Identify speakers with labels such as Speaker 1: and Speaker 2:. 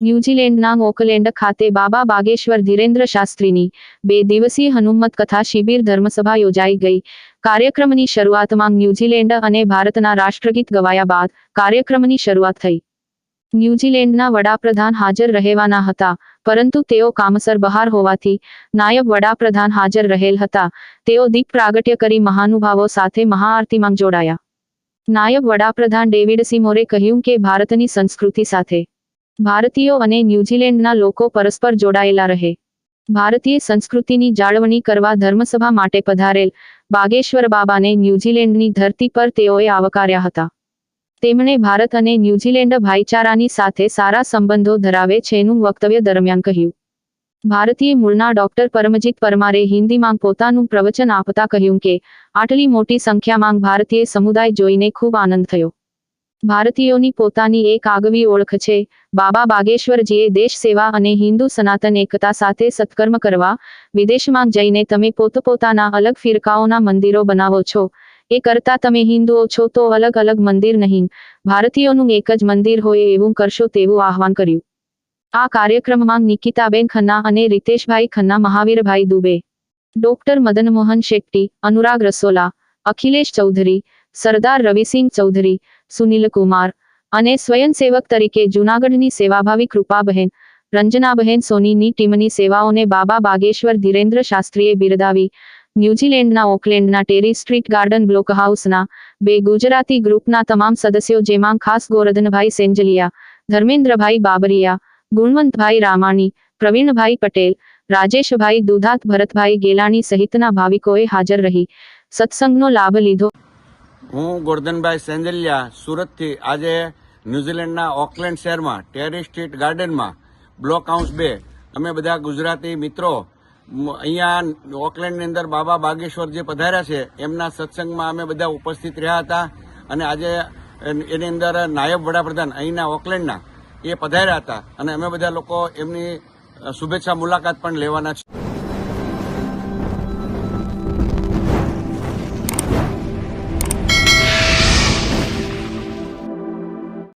Speaker 1: ન્યૂઝીલેન્ડના Oakland ખાતે બાબા બાગેશ્વર ધીરેન્દ્ર શાસ્ત્રીની બે દિવસીય હનુમત કથા શિબિર ધર્મસભા યોજાઈ ગઈ. કાર્યક્રમની શરૂઆતમાં ન્યૂઝીલેન્ડ અને ભારતના રાષ્ટ્રગીત ગવાયા બાદ કાર્યક્રમની શરૂઆત થઈ. ન્યૂઝીલેન્ડના વડાપ્રધાન હાજર રહેવાના હતા, પરંતુ તેઓ કામસર બહાર હોવાથી નાયબ વડાપ્રધાન હાજર રહેલ હતા. તેઓ દીપ પ્રાગટ્ય કરી મહાનુભાવો સાથે મહાઆરતીમાં જોડાયા. નાયબ વડાપ્રધાન ડેવિડ સિમોરે કહ્યું કે ભારતની સંસ્કૃતિ સાથે ભારતીયો અને ન્યૂઝીલેન્ડના લોકો પરસ્પર જોડાયેલા રહે. ભારતીય સંસ્કૃતિની જાળવણી કરવા ધર્મસભા માટે પધારેલ બાગેશ્વર બાબાને ન્યૂઝીલેન્ડની ધરતી પર તેઓએ આવકાર્યા હતા. તેમણે ભારત અને ન્યૂઝીલેન્ડ ભાઈચારાની સાથે સારા સંબંધો ધરાવે છેનું વક્તવ્ય દરમિયાન કહ્યું. ભારતીય મૂળના ડોક્ટર પરમજીત પરમારે હિન્દીમાં પોતાનું પ્રવચન આપતા કહ્યું કે, આટલી મોટી સંખ્યામાં ભારતીય સમુદાય જોઈને ખૂબ આનંદ થયો. ભારતીયોની પોતાની એક આગવી ઓળખ છે. બાબા બાગેશ્વરજીએ દેશ સેવા અને હિન્દુ સનાતન એકતા સાથે સત્કર્મ કરવા, વિદેશમાં જઈને તમે પોતપોતાના અલગ ફિરકાઓના મંદિરો બનાવો છો. એ કરતા તમે હિન્દુઓ છો તો અલગ અલગ મંદિર નહીં. ભારતીયોનું એક જ મંદિર હોય એવું કરશો તેવું આહવાન કર્યું. આ કાર્યક્રમમાં નિકિતાબેન ખન્ના અને રીતેશભાઈ ખન્ના, મહાવીરભાઈ દુબે, ડોક્ટર મદન મોહન શેટ્ટી, અનુરાગ રસોલા, અખિલેશ ચૌધરી, સરદાર રવિસિંહ ચૌધરી સુનિલ કુમાર અને સ્વયંસેવક તરીકે જૂનાગઢની સેવાભાવી કૃપાબહેન, રંજનાબહેન સોનીની ટીમની સેવાઓને બાબા બાગેશ્વર ધીરેન્દ્ર શાસ્ત્રીએ બિરદાવી. ન્યૂઝીલેન્ડના ઓકલેન્ડના ટેરી સ્ટ્રીટ ગાર્ડન બ્લોક હાઉસના બે ગુજરાતી ગ્રુપના તમામ સદસ્યો જેમાં ખાસ ગોરધનભાઈ સેન્જલિયા ધર્મેન્દ્રભાઈ બાબરિયા, ગુણવંતભાઈ રામાણી, પ્રવીણભાઈ પટેલ, રાજેશભાઈ દુધાત, ભરતભાઈ ગેલાણી સહિતના ભાવિકોએ હાજર રહી. સત્સંગનો લાભ લીધો.
Speaker 2: હું ગોરધનભાઈ સેન્જલિયા સુરતથી આજે ન્યૂઝીલેન્ડના ઓકલેન્ડ શહેરમાં, ટેરી સ્ટ્રીટ ગાર્ડનમાં, બ્લોક હાઉસ બે. અમે બધા ગુજરાતી મિત્રો અહીંયા ઓકલેન્ડની અંદર બાબા બાગેશ્વર જે પધાર્યા છે. એમના સત્સંગમાં અમે બધા ઉપસ્થિત રહ્યા હતા અને આજે એની અંદર નાયબ વડાપ્રધાન અહીંના ઓકલેન્ડના એ પધાર્યા હતા. અને અમે બધા લોકો એમની શુભેચ્છા મુલાકાત પણ લેવાના છે.